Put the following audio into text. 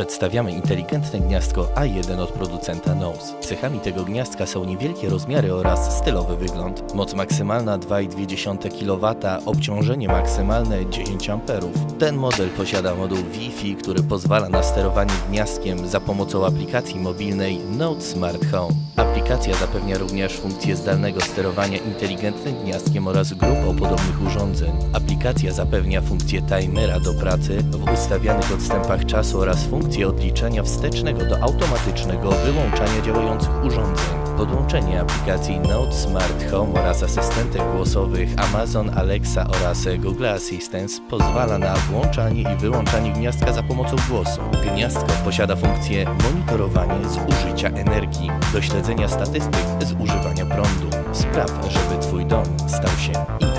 Przedstawiamy inteligentne gniazdko A1 od producenta Nose. Cechami tego gniazdka są niewielkie rozmiary oraz stylowy wygląd. Moc maksymalna 2,2 kW, obciążenie maksymalne 10 A. Ten model posiada moduł Wi-Fi, który pozwala na sterowanie gniazdkiem za pomocą aplikacji mobilnej Note Smart Home. Aplikacja zapewnia również funkcję zdalnego sterowania inteligentnym gniazdkiem oraz grupą podobnych urządzeń. Aplikacja zapewnia funkcję timera do pracy w ustawianych odstępach czasu oraz funkcję odliczenia wstecznego do automatycznego wyłączania działających urządzeń. Podłączenie aplikacji Note Smart Home oraz asystentek głosowych Amazon Alexa oraz Google Assistant pozwala na włączanie i wyłączanie gniazdka za pomocą głosu. Gniazdko posiada funkcję monitorowania zużycia energii, do śledzenia statystyk zużywania prądu. Spraw, żeby Twój dom stał się.